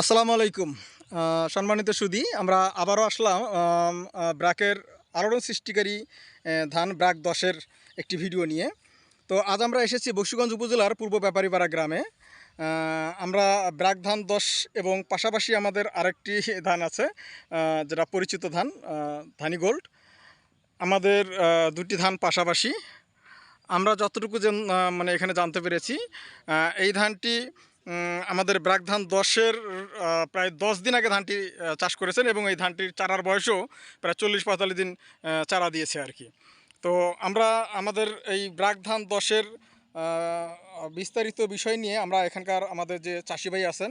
আসসালামু আলাইকুম। সম্মানিত সুদী, আমরা আবারও আসলাম ব্র্যাকের আলোড়ন সৃষ্টিকারী ধান ব্র্যাক দশের একটি ভিডিও নিয়ে। তো আজ আমরা এসেছি বক্সিগঞ্জ উপজেলার পূর্ব ব্যাপারীপাড়া গ্রামে। আমরা ব্র্যাক ধান দশ এবং পাশাপাশি আমাদের আরেকটি ধান আছে যেটা পরিচিত ধান ধানি গোল্ড। আমাদের দুটি ধান পাশাপাশি। আমরা যতটুকু যে মানে এখানে জানতে পেরেছি এই ধানটি আমাদের ব্রাক ধান দশের প্রায় দশ দিন আগে ধানটি চাষ করেছেন এবং এই ধানটির চারার বয়সও প্রায় চল্লিশ পঁয়তাল্লিশ দিন চারা দিয়েছে আর কি। তো আমরা আমাদের এই ব্রাক ধান দশের বিস্তারিত বিষয় নিয়ে আমরা এখানকার আমাদের যে চাষি ভাই আছেন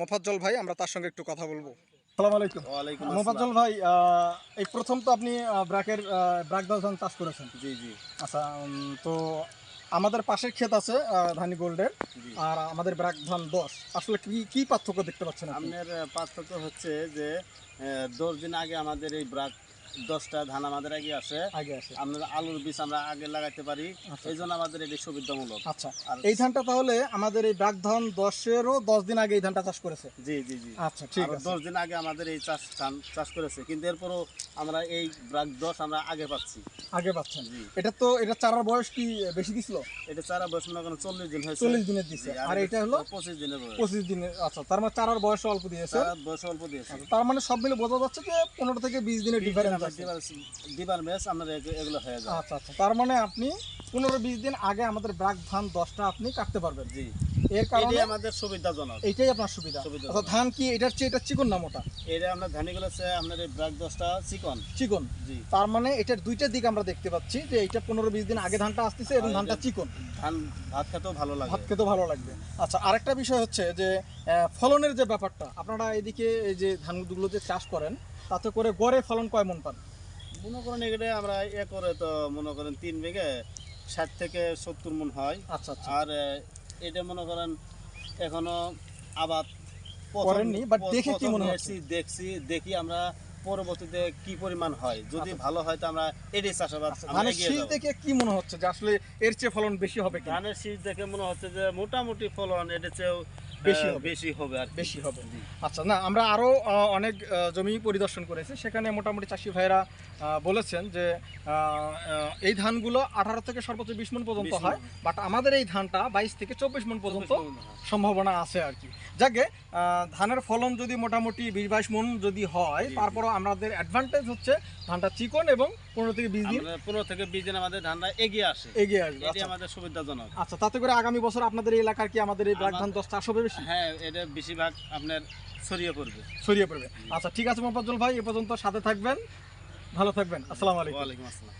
মোফাজ্জল ভাই আমরা তার সঙ্গে একটু কথা বলব। আসসালামু আলাইকুম। মোফাজ্জল ভাই এই প্রথম তো আপনি ব্রাকের ব্রাক দশ ধান চাষ করেছেন। জি জি। আচ্ছা তো আমাদের পাশের ক্ষেত আছে ধানি গোল্ডের আর আমাদের ব্র্যাক ধান দশ। আসলে কি কি পার্থক্য দেখতে পাচ্ছেন আপনার পার্থক্য হচ্ছে যে দশ দিন আগে আমাদের এই ব্রাক দশটা ধান আমাদের আগে আসে আগে আসে আপনার আলুর বীজ আমরা আগে লাগাইতে পারি। আচ্ছা। এই জন্য আমাদের এটি সুবিধামূলক। আচ্ছা। আর এই ধানটা তাহলে আমাদের এই ব্রাক ধান দশেরও দশ দিন আগে এই ধানটা চাষ করেছে? জি জি জি। আচ্ছা ঠিক আছে। দশ দিন আগে আমাদের এই চাষ ধান চাষ করেছে। কিন্তু এরপরও আমরা এই ব্রাক দশ আমরা আগে পাচ্ছি। আগে পাচ্ছেন। জি। এটা তো এটা চারার বয়স কি বেশি দিছিল? এটা চারা বয়স মনে করেন চল্লিশ দিন হয়েছে। চল্লিশ দিনের দিছে। আর এটা হলো পঁচিশ দিনের বয়স। পঁচিশ দিনের আচ্ছা তার মানে চারার বয়স অল্প দিয়েছে। চারা বয়স অল্প দিয়েছে। আচ্ছা, তার মানে সব মিলে বোঝা যাচ্ছে যে পনেরো থেকে বিশ দিনের ডিফারেন্স আছে দিবার ম্যাচ আমরা এগুলো হয়ে যায়। আচ্ছা আচ্ছা। তার মানে আপনি পনেরো বিশ দিন আগে আমাদের ব্রাক ধান দশটা আপনি কাটতে পারবেন। জি। এর কারণে আমাদের সুবিধাজনক। এইটাই আপনার সুবিধা। আচ্ছা ধান কি এটার চেয়ে এটা চিকন না মোটা? এটা আমরা ধানিগুলো আছে আপনার এই ব্রাক দশটা চিকন। চিকন। জি। তার মানে এটার দুইটা দিক আমরা দেখতে পাচ্ছি যে এইটা পনেরো বিশ দিন আগে ধানটা আসতেছে এবং ধানটা চিকন। ধান ভাত খেতেও ভালো লাগে। ভাত খেতে ভালো লাগবে। আচ্ছা আরেকটা বিষয় হচ্ছে যে ফলনের যে ব্যাপারটা আপনারা এদিকে এই যে ধানগুলো যে চাষ করেন তাতে করে গড়ে ফলন কয় মন পান? মনে করেন এগুলো আমরা এ করে তো মনে করেন তিন বিঘে ষাট থেকে সত্তর মন হয়। আচ্ছা আচ্ছা। আর এটা মনে করেন এখনও আবাদ করেননি, বাট দেখে কি মনে হচ্ছে? দেখছি দেখি আমরা পরবর্তীতে কি পরিমাণ হয়। যদি ভালো হয় তো আমরা এটাই চাষাবাদ আচ্ছা, আমরা ধানের শীষ দেখে কি মনে হচ্ছে যে আসলে এর চেয়ে ফলন বেশি হবে ধানের শীষ দেখে মনে হচ্ছে যে মোটামুটি ফলন এটা চেয়েও বেশি বেশি হবে আর বেশি হবে। আচ্ছা না আমরা আরও অনেক জমি পরিদর্শন করেছি। সেখানে মোটামুটি চাষি ভাইরা বলেছেন যে এই ধানগুলো আঠারো থেকে সর্বোচ্চ বিশ মন পর্যন্ত হয় বাট আমাদের এই ধানটা বাইশ থেকে চব্বিশ মন পর্যন্ত। সম্ভাবনা আছে আর কি। যাকে ধানের ফলন যদি মোটামুটি বিশ বাইশ মন যদি হয়। তারপরও আমাদের অ্যাডভান্টেজ হচ্ছে ধানটা চিকন এবং পনেরো থেকে বিশ দিন পনেরো থেকে বিশ দিন আমাদের ধানটা এগিয়ে আসে। এগিয়ে আসবে আচ্ছা। আমাদের সুবিধাজনক। আচ্ছা তাতে করে আগামী বছর আপনাদের এই এলাকার কি আমাদের এই ব্ল্যাক ধান আমার- দশ চাষ হবে বেশি? হ্যাঁ এটা বেশিরভাগ আপনার ছড়িয়ে পড়বে। ছড়িয়ে পড়বে। আচ্ছা ঠিক আছে মোফাজ্জল ভাই এ পর্যন্ত সাথে থাকবেন ভালো থাকবেন আসসালামু আলাইকুম। ওয়ালাইকুম আসসালাম।